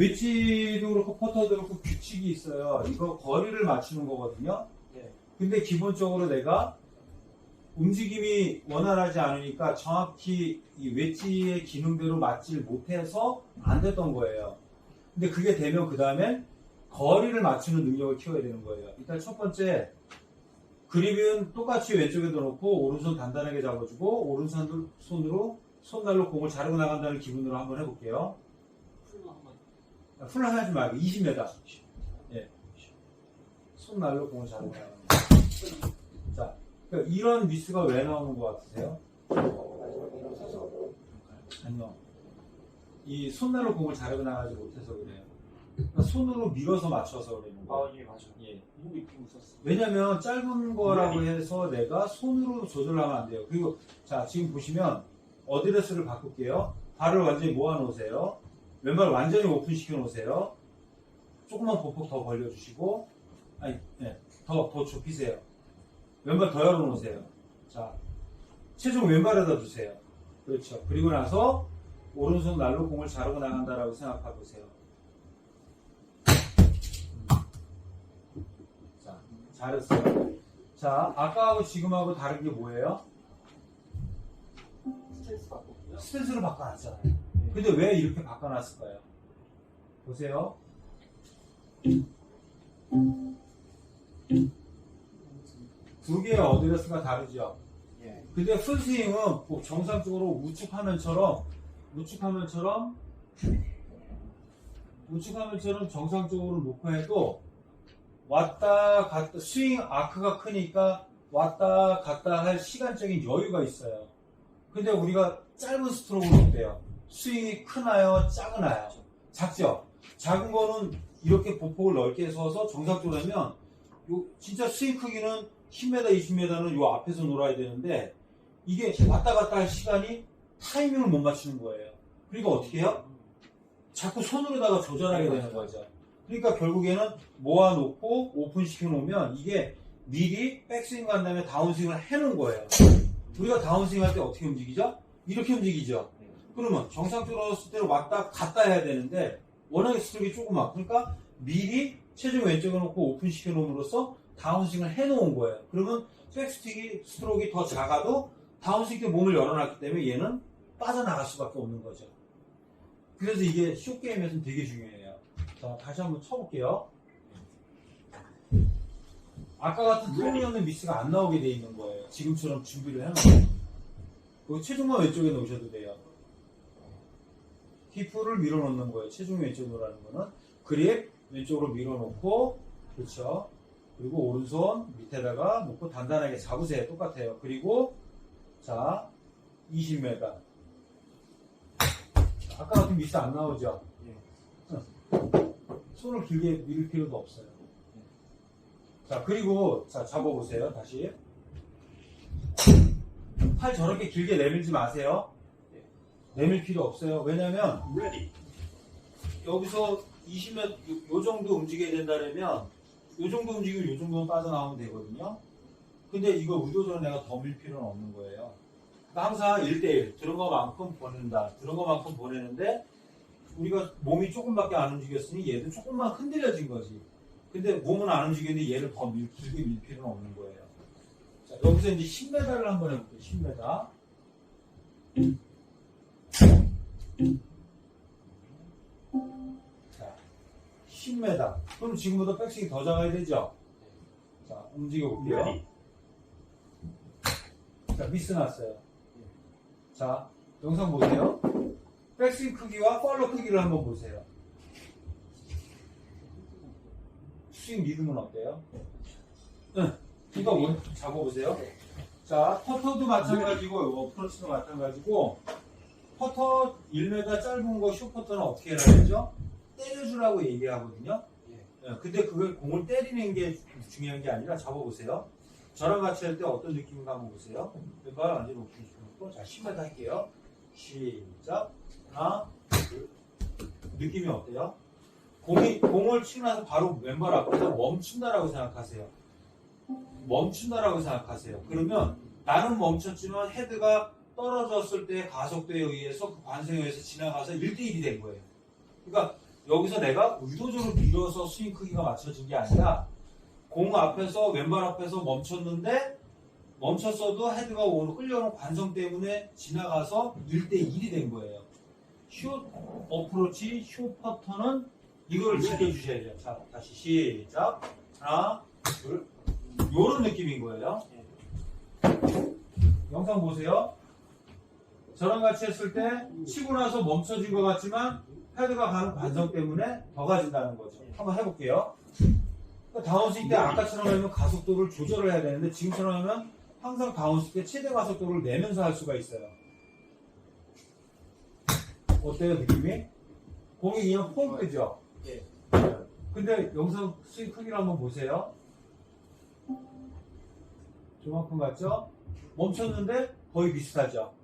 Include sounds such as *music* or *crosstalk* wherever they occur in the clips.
웨지도 그렇고 퍼터도 그렇고 규칙이 있어요. 이거 거리를 맞추는 거거든요. 예. 근데 기본적으로 내가 움직임이 원활하지 않으니까 정확히 이 웨지의 기능대로 맞질 못해서 안 됐던 거예요. 근데 그게 되면 그 다음에 거리를 맞추는 능력을 키워야 되는 거예요. 일단 첫 번째 그립은 똑같이 왼쪽에도 놓고 오른손 단단하게 잡아주고 오른손으로 손으로 손날로 공을 자르고 나간다는 기분으로 한번 해볼게요. 풀로 한번 풀 하지 말고 20m. 예. 손날로 공을 자르고 나가는 거. 자, 그러니까 이런 미스가 왜 나오는 것 같으세요? 아니요. 이 손날로 공을 자르고 나가지 못해서 그래요. 그러니까 손으로 밀어서 맞춰서 그러는 거예요. 아 예 맞아. 예. 입고 있었어. 왜냐면 짧은 거라고 해서 내가 손으로 조절하면 안 돼요. 그리고 자 지금 보시면 어드레스를 바꿀게요. 발을 완전히 모아 놓으세요. 왼발 완전히 오픈 시켜 놓으세요. 조금만 보폭 더 벌려주시고 아니 더더 좁히세요. 왼발 더 열어 놓으세요. 자 체중 왼발에다 두세요. 그렇죠. 그리고 나서 오른손 날로 공을 자르고 나간다라고 생각해 보세요. 자, 잘했어요. 자, 아까하고 지금하고 다른 게 뭐예요? 스트레스 받고. 스탠스를 바꿔놨잖아요. 근데 왜 이렇게 바꿔놨을까요? *laughs* 보세요. 두 개의 어드레스가 다르죠. 예. 근데 풀스윙은 뭐 정상적으로 우측 화면처럼 우측 화면처럼 우측 화면처럼 정상적으로 놓고 해도 왔다 갔다 스윙 아크가 크니까 왔다 갔다 할 시간적인 여유가 있어요. 근데 우리가 짧은 스트로크를 어때요? 스윙이 크나요? 작으나요? 작죠? 작은 거는 이렇게 보폭을 넓게 서서 정상적으로 하면 요 진짜 스윙 크기는 10m, 20m는 요 앞에서 놀아야 되는데 이게 왔다 갔다 할 시간이 타이밍을 못 맞추는 거예요. 그러니까 어떻게 해요? 자꾸 손으로다가 조절하게 되는 거죠. 그러니까 결국에는 모아놓고 오픈시켜 놓으면 이게 미리 백스윙 간 다음에 다운스윙을 해놓은 거예요. 우리가 다운스윙 할 때 어떻게 움직이죠? 이렇게 움직이죠. 그러면 정상적으로 했을 때는 왔다 갔다 해야 되는데 워낙에 스트로크가 조그맣 그러니까 미리 체중 왼쪽에 놓고 오픈 시켜 놓음으로써 다운스윙을 해놓은 거예요. 그러면 백스틱이 스트로크가 더 작아도 다운스윙 때 몸을 열어놨기 때문에 얘는 빠져나갈 수밖에 없는 거죠. 그래서 이게 쇼게임에서는 되게 중요해요. 자, 다시 한번 쳐볼게요. 아까 같은 톤이 없는 미스가 안 나오게 돼 있는 거예요. 지금처럼 준비를 거예요. 체중만 왼쪽에 놓으셔도 돼요. 히프를 밀어놓는 거예요. 체중 왼쪽에 놓으라는 거는. 그립 왼쪽으로 밀어놓고, 그렇죠. 그리고 오른손 밑에다가 놓고 단단하게 잡으세요. 똑같아요. 그리고, 자, 20m. 아까 같은 미스 안 나오죠? 손을 길게 밀 필요도 없어요. 자, 그리고, 자, 잡아보세요. 다시. 팔 저렇게 길게 내밀지 마세요. 내밀 필요 없어요. 왜냐면, 여기서 20몇, 요, 요 정도 움직여야 된다면, 요 정도 움직이면 요 정도는 빠져나오면 되거든요. 근데 이거 의도적으로 내가 더 밀 필요는 없는 거예요. 그러니까 항상 1대1. 들은 것만큼 보낸다. 들은 것만큼 보내는데, 우리가 몸이 조금밖에 안 움직였으니 얘도 조금만 흔들려진 거지. 근데 몸은 안 움직였는데 얘를 더 밀, 길게 밀 필요는 없는 거예요. 자, 여기서 이제 10m를 한번 해볼게요. 10m. 자, 10m. 그럼 지금보다 백스윙 더 작아야 되죠? 자, 움직여 볼게요. 자, 미스 났어요. 자, 영상 보세요. 백스윙 크기와 팔로 크기를 한번 보세요. 스윙 리듬은 어때요? 응. 이거 원 잡아보세요. 자, 퍼터도 마찬가지고, 어프로치도 마찬가지고, 퍼터 1m 짧은 거 쇼퍼터는 어떻게 해야 되죠? 때려주라고 얘기하거든요. 예, 근데 그걸 공을 때리는 게 중요한 게 아니라 잡아보세요. 저랑 같이 할 때 어떤 느낌인가 한번 보세요. 왼발 완전히 오픈 시켜놓고, 자, 10m 할게요. 시작. 하나, 둘. 느낌이 어때요? 공이, 공을 치고 나서 바로 왼발 앞에서 멈춘다라고 생각하세요. 멈춘다라고 생각하세요. 그러면 나는 멈췄지만 헤드가 떨어졌을 때 가속도에 의해서 그 관성에 의해서 지나가서 1대1이 된 거예요. 그러니까 여기서 내가 의도적으로 밀어서 스윙 크기가 맞춰진 게 아니라 공 앞에서 왼발 앞에서 멈췄는데 멈췄어도 헤드가 오는 끌려오는 관성 때문에 지나가서 1대1이 된 거예요. 슛 어프로치 슛 퍼터는 이걸 지켜주셔야죠. 자 다시 시작 하나 둘 요런 느낌인 거예요. 영상 보세요. 저랑 같이 했을 때 치고 나서 멈춰진 것 같지만 헤드가 가는 관성 때문에 더 가진다는 거죠. 한번 해볼게요. 그러니까 다운스윙 때 아까처럼 하면 가속도를 조절을 해야 되는데 지금처럼 하면 항상 다운스윙 때 최대 가속도를 내면서 할 수가 있어요. 어때요 느낌이? 공이 그냥 폼 뜨죠? 예. 근데 영상 스윙 크기를 한번 보세요. 저만큼 같죠? 멈췄는데 거의 비슷하죠?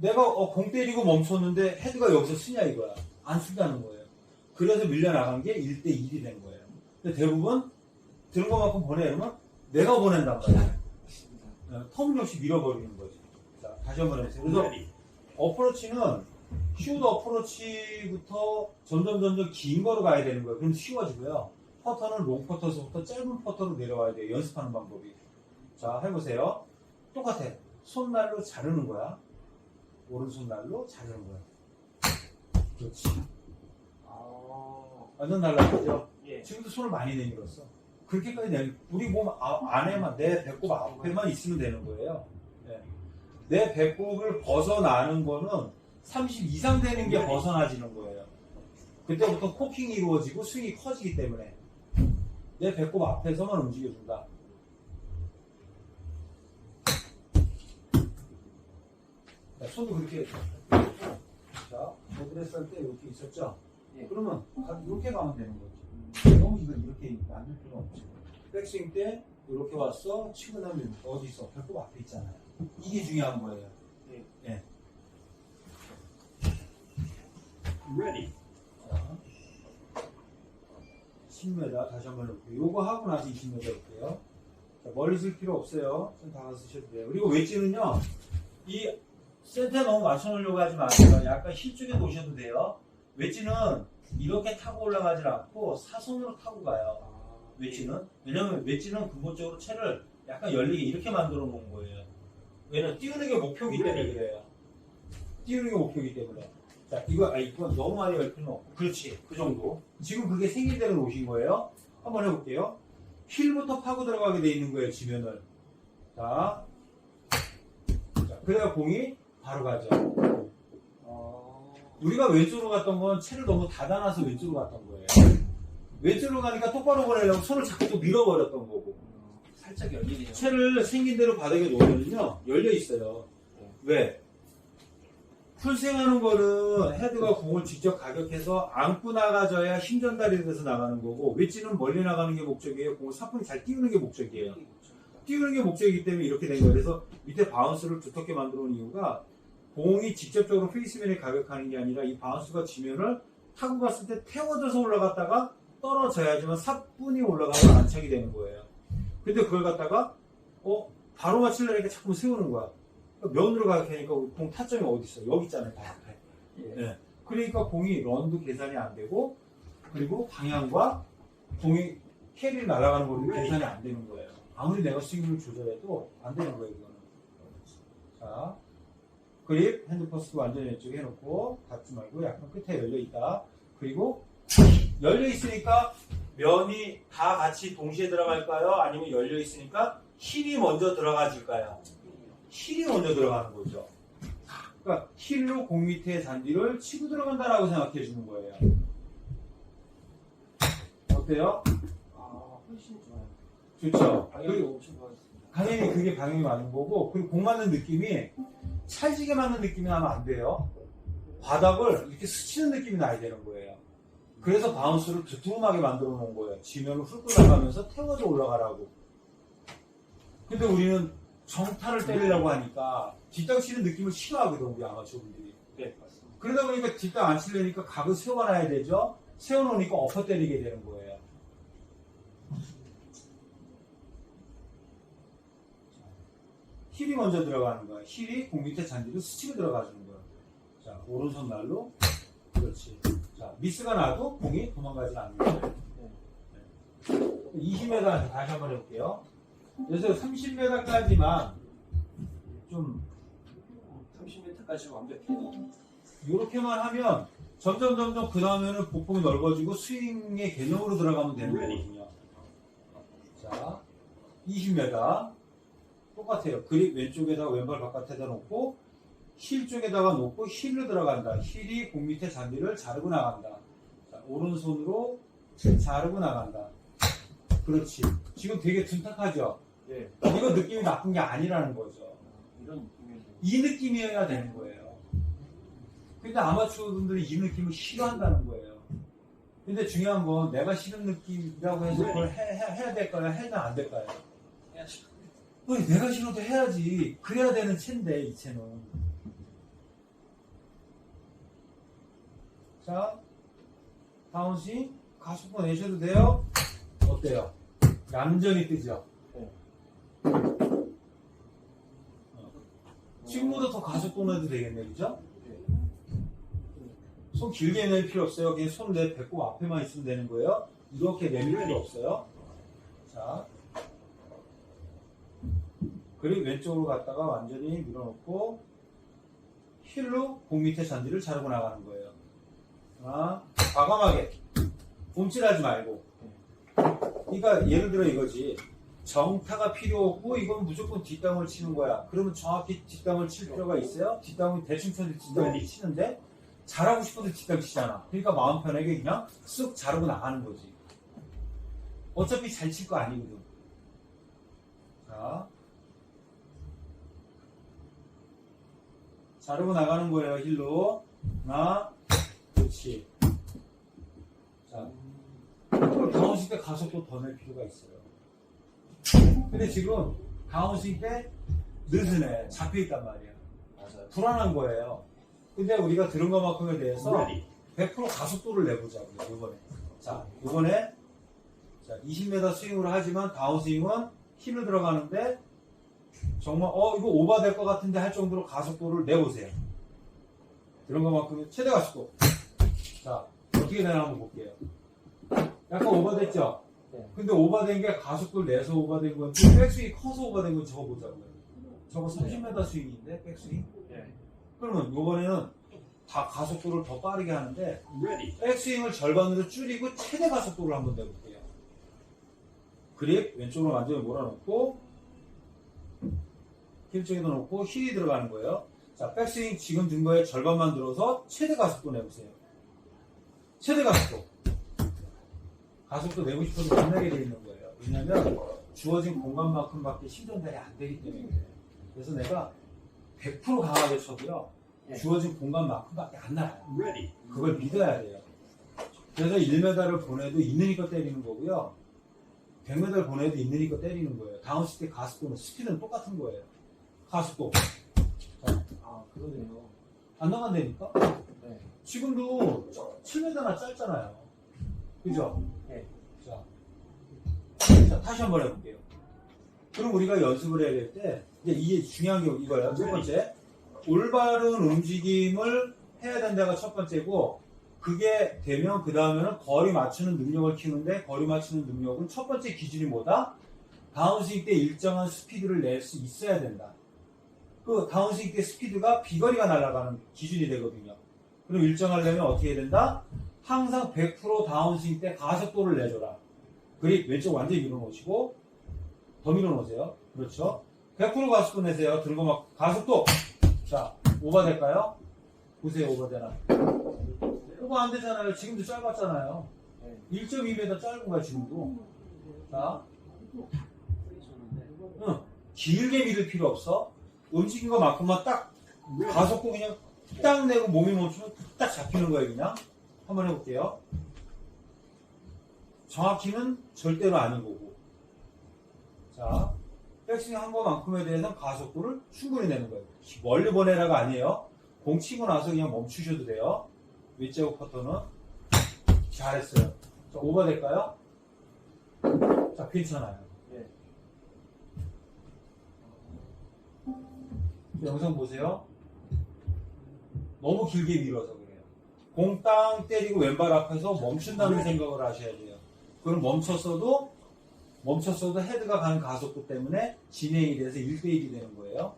네. 내가 어, 공 때리고 멈췄는데 헤드가 여기서 쓰냐 이거야. 안 쓴다는 거예요. 그래서 밀려나간 게 1대1이 된 거예요. 근데 대부분 들은 것만큼 보내 이러면 내가 보낸단 말이야. 어, 터무니없이 밀어버리는 거지. 자, 다시 한번 해보세요. 그래서 어프로치는 슛 어프로치부터 점점 점점 긴 거로 가야 되는 거예요. 그럼 쉬워지고요. 퍼터는 롱 퍼터서부터 짧은 퍼터로 내려와야 돼요. 연습하는 방법이. 자, 해보세요. 똑같아. 손날로 자르는 거야. 오른손 날로 자르는 거야. 그렇지. 아, 완전 달라지죠? 예. 지금도 손을 많이 내밀었어. 그렇게까지 내, 우리 몸 아- 안에만, 내 배꼽 앞에만 있으면 되는 거예요. 예. 내 배꼽을 벗어나는 거는 30 이상 되는 게 벗어나지는 거예요. 그때부터 코킹이 이루어지고 스윙이 커지기 때문에 내 배꼽 앞에서만 움직여준다. 자, 손도 그렇게 자, 모드레스 할때 이렇게 있었죠? 예. 그러면 가- 이렇게 가면 되는 거지. 너무 이걸 이렇게 만들 필요 없지. 백스윙 때 이렇게 왔어. 치고 나면 어디 있어? 배꼽 앞에 있잖아요. 이게 중요한 거예요. 예. 예. Ready. 자, 10m 다시 한번 해볼게요. 요거 하고 나서 20m 해볼게요. 자, 멀리 쓸 필요 없어요. 좀 다가 쓰셔도 돼요. 그리고 웨지는요, 이 센터에 너무 맞춰놓으려고 하지 마세요. 약간 힐 쪽에 놓으셔도 돼요. 웨지는 이렇게 타고 올라가질 않고 사선으로 타고 가요. 아, 웨지는. 왜냐면 웨지는 근본적으로 채를 약간 열리게 이렇게 만들어 놓은 거예요. 왜냐면 띄우는 게 목표이기 때문에 그래요. 띄우는 게 목표이기 때문에. 자, 이거, 아, 이거 너무 많이 열 필요는 없고. 그렇지. 그 정도. 지금 그게 생긴 대로 오신 거예요. 한번 해볼게요. 힐부터 파고 들어가게 돼 있는 거예요, 지면을. 자. 자, 그래야 공이 바로 가죠. 아, 우리가 왼쪽으로 갔던 건 채를 너무 닫아놔서 왼쪽으로 갔던 거예요. 왼쪽으로 가니까 똑바로 보내려고 손을 자꾸 또 밀어버렸던 거고. 살짝 열리네요. 채를 생긴 대로 바닥에 놓으면요 열려 있어요. 왜? 풀스윙하는 거는 헤드가 공을 직접 가격해서 안고 나가져야 힘 전달이 돼서 나가는 거고 웨지는 멀리 나가는 게 목적이에요. 공을 사뿐히 잘 띄우는 게 목적이에요. 띄우는 게 목적이기 때문에 이렇게 된 거예요. 그래서 밑에 바운스를 두텁게 만들어 놓은 이유가 공이 직접적으로 페이스면에 가격하는 게 아니라 이 바운스가 지면을 타고 갔을 때 태워져서 올라갔다가 떨어져야지만 사뿐히 올라가면 안착이 되는 거예요. 근데 그걸 갖다가 어 바로 맞추려니까 자꾸 세우는 거야. 면으로 가격하니까 공 타점이 어디 있어? 여기 있잖아요, 바 앞에. 예. 네. 그러니까 공이 런도 계산이 안 되고 그리고 방향과 공이 캐리를 날아가는 거는 계산이 안 되는 거예요. 아무리 내가 스윙을 조절해도 안 되는 거예요, 이거는. 자, 그립 핸드퍼스도 완전히 왼쪽에 해놓고 닫지 말고 약간 끝에 열려 있다. 그리고 열려 있으니까 면이 다 같이 동시에 들어갈까요? 아니면 열려 있으니까 힐이 먼저 들어가질까요? 힐이 먼저 들어가는 거죠. 그러니까 힐로 공 밑에 잔디를 치고 들어간다라고 생각해 주는 거예요. 어때요? 아, 훨씬 좋아요. 좋죠? 방향이 엄청 좋았습니다. 당연히 그게 방향이 맞는 거고 그리고 공 맞는 느낌이 찰지게 맞는 느낌이 나면 안 돼요. 바닥을 이렇게 스치는 느낌이 나야 되는 거예요. 그래서 바운스를 두툼하게 만들어 놓은 거예요. 지면을 훑고 나가면서 태워져 올라가라고. 근데 우리는 정타를 때리려고 하니까 뒷땅 치는 느낌을 싫어하거든, 우리 아마추어분들이. 네. 그러다 보니까 뒷땅 안 치려니까 각을 세워놔야 되죠? 세워놓으니까 엎어 때리게 되는 거예요. 힐이 먼저 들어가는 거야. 힐이 공 밑에 잔디로 스치고 들어가주는 거야. 자, 오른손 날로. 그렇지. 자, 미스가 나도 공이 도망가지 않는. 네. 20m한테 다시 한번 해볼게요. 그래서 30m까지만 좀 30m까지 완벽해요. 이렇게만 하면 점점 점점 그 다음에는 복봉이 넓어지고 스윙의 개념으로 들어가면 되는 거거든요. 자, 20m 똑같아요. 그립 왼쪽에다가 왼발 바깥에다 놓고 힐 쪽에다가 놓고 힐로 들어간다. 힐이 공 밑에 잔디를 자르고 나간다. 자, 오른손으로 자르고 나간다. 그렇지. 지금 되게 둔탁하죠. 예. 이거 느낌이 나쁜 게 아니라는 거죠. 이런 느낌이에요. 이 느낌이어야 되는 거예요. 근데 아마추어 분들이 이 느낌을 싫어한다는 거예요. 근데 중요한 건 내가 싫은 느낌이라고 해서 그걸 해, 해, 해야 될까요? 해야 안 될까요? 해야지. 아니, 내가 싫어도 해야지. 그래야 되는 채인데, 이 채는. 자, 다운스윙, 가속도 내셔도 돼요? 어때요? 얌전히 뜨죠? 네. 어. 지금보다 더 가속도 내도 되겠네, 그죠? 예. 손 길게 낼 필요 없어요. 그냥 손 내 배꼽 앞에만 있으면 되는 거예요. 이렇게 내밀 필요 없어요. 자. 그리고 왼쪽으로 갔다가 완전히 밀어놓고 힐로 공 밑에 잔디를 자르고 나가는 거예요. 아, 과감하게. 움찔하지 말고. 그러니까 예를 들어 이거지. 정타가 필요 없고 이건 무조건 뒷땅을 치는 거야. 그러면 정확히 뒷땅을 칠 필요가 있어요? 뒷땅은 대충 쳐도 뒷땅을 치는데 잘하고 싶어도 뒷땅 치잖아. 그러니까 마음 편하게 그냥 쓱 자르고 나가는 거지. 어차피 잘 칠 거 아니거든. 자. 자르고 나가는 거예요, 힐로. 하나, 그렇지. 자. 다운스윙 때 가속도 더 낼 필요가 있어요. 근데 지금 다운스윙 때 느슨해. 잡혀있단 말이야. 맞아요. 불안한 거예요. 근데 우리가 들은 것만큼에 대해서 100% 가속도를 내보자, 우리 이번에. 자, 이번에 자, 20m 스윙으로 하지만 다운스윙은 힐로 들어가는데 정말 어 이거 오버될 것 같은데 할 정도로 가속도를 내보세요. 들은 것만큼은 최대 가속도. 자, 어떻게 되나 한번 볼게요. 약간 오버됐죠? 네. 근데 오버된 게 가속도를 내서 오버된 건지 백스윙이 커서 오버된 건지 저거 보자고요. 저거 30m 스윙인데 백스윙? 예. 그러면 이번에는 다 가속도를 더 빠르게 하는데 백스윙을 절반으로 줄이고 최대 가속도를 한번 내볼게요. 그립 왼쪽으로 완전히 몰아놓고 힐 쪽에도 놓고 힐이 들어가는 거예요. 자, 백스윙 지금 든 거에 절반만 들어서 최대 가속도 내보세요. 최대 가속도. 가속도 내고 싶어도 못 내게 돼 있는 거예요. 왜냐면 주어진 공간만큼밖에 신전달이 안 되기 때문에 그래요. 그래서 내가 100% 강하게 쳐도요. 네. 주어진 공간만큼밖에 안 나요. 그걸 믿어야 돼요. 그래서 1m를 보내도 있느니까 때리는 거고요. 100m를 보내도 있느니까 때리는 거예요. 다운스 때 가속도는 스피드는 똑같은 거예요. 가속도. 아, 그러네요. 안 나간다니까? 네. 지금도 7m나 짧잖아요. 그죠? 네. 자, 자, 다시 한번 해볼게요. 그럼 우리가 연습을 해야 될 때, 이제 이게 중요한 게 이거예요. 첫 번째. 올바른 움직임을 해야 된다가 첫 번째고, 그게 되면 그 다음에는 거리 맞추는 능력을 키우는데, 거리 맞추는 능력은 첫 번째 기준이 뭐다? 다운스윙 때 일정한 스피드를 낼 수 있어야 된다. 그 다운스윙 때 스피드가 비거리가 날아가는 기준이 되거든요. 그럼 일정하려면 어떻게 해야 된다? 항상 100% 다운스윙 때 가속도를 내줘라. 그립 왼쪽 완전히 밀어놓으시고 더 밀어놓으세요. 그렇죠. 100% 가속도 내세요. 들고 막 가속도. 자, 오버 될까요? 보세요, 오버 되나? 오버 안 되잖아요. 지금도 짧았잖아요. 네. 1.2m 짧은 거야, 지금도. 자. 응. 길게 밀을 필요 없어. 움직인 것만큼만 딱 가속도 그냥 딱 내고 몸이 멈추면 딱 잡히는 거예요, 그냥. 한번 해볼게요. 정확히는 절대로 아닌 거고. 자, 백스윙 한 것만큼에 대해서는 가속도를 충분히 내는 거예요. 멀리 보내라가 아니에요. 공 치고 나서 그냥 멈추셔도 돼요. 윗제곱 퍼터는. 잘했어요. 자, 오버 될까요? 자, 괜찮아요. 영상 보세요. 너무 길게 밀어서 그래요. 공땅 때리고 왼발 앞에서 멈춘다는 생각을 하셔야 돼요. 그럼 멈췄어도 멈췄어도 헤드가 가는 가속도 때문에 진행이 돼서 1대1이 되는 거예요.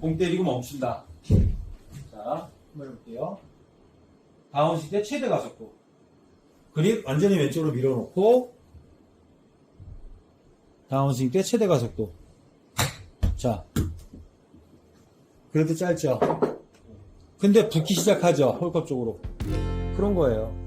공 때리고 멈춘다. 자, 한번 해볼게요. 다운시 때 최대 가속도. 그립 완전히 왼쪽으로 밀어놓고 다운스윙 때 최대 가속도. 자, 그래도 짧죠. 근데 붓기 시작하죠 홀컵 쪽으로. 그런 거예요.